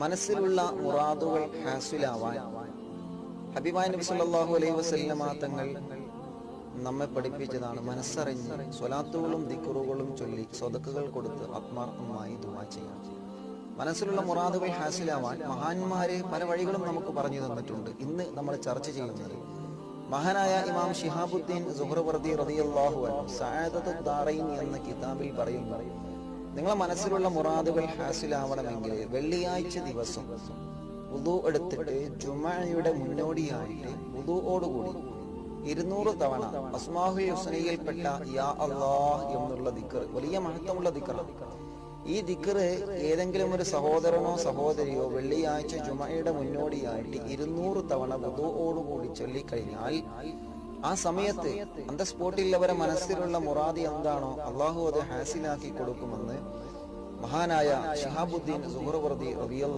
മനസ്സിലുള്ള മുറാദുകൾ ഹാസിലാവാൻ ഹബീബായ നബി സല്ലല്ലാഹു അലൈഹി വസല്ലമ തങ്ങൾ നമ്മെ പഠിപ്പിച്ചതാണ്. മനസ്സറിഞ്ഞ് സ്വലാത്തുകളും ദിക്കുറുകളും ചൊല്ലി സ്വതക്കുകൾ കൊടുത്ത് ആത്മാർത്ഥമായി ദുവാ ചെയ്യാം. മനസ്സിലുള്ള മുറാദുകൾ ഹാസിലാവാൻ മഹാന്മാരെ പല വഴികളും നമുക്ക് പറഞ്ഞു തന്നിട്ടുണ്ട്. ഇന്ന് നമ്മൾ ചർച്ച ചെയ്യുന്നത് മഹാനായ ഇമാം ഷിഹാബുദ്ദീൻ സുഹ്റവർദി റളിയല്ലാഹു അൻഹു സഅദത്തു ദാറൈൻ എന്ന കിതാബിൽ പറയുന്നു. നിങ്ങളെ മനസ്സിലുള്ള മുറാദുകൾ ഹാസിലാവണമെങ്കിൽ വെള്ളിയാഴ്ച ദിവസം ഉദു എടുത്തിട്ട് ജുമയുടെ മുന്നോടിയായിട്ട് ഉദുവോടുകൂടി ഇരുന്നൂറ് തവണ അസ്മാഹു ഹുസ്നയിൽപ്പെട്ട യാ അള്ളാഹ് എന്നുള്ള ദിക്കർ വലിയ മഹത്വമുള്ള ദിക്കറാണ് ഈ ദിക്കർ ഏതെങ്കിലും ഒരു സഹോദരനോ സഹോദരിയോ വെള്ളിയാഴ്ച ജുമയുടെ മുന്നോടിയായിട്ട് ഇരുന്നൂറ് തവണ ഉദുവോടുകൂടി ചൊല്ലിക്കഴിഞ്ഞാൽ ആ സമയത്ത് അന്ത അവരെ മനസ്സിലുള്ള മുറാദി എന്താണോ അള്ളാഹു അത് ഹാസിലാക്കി കൊടുക്കുമെന്ന് മഹാനായ ഷിഹാബുദ്ദീൻ സുഹറവർദി റബിയൽ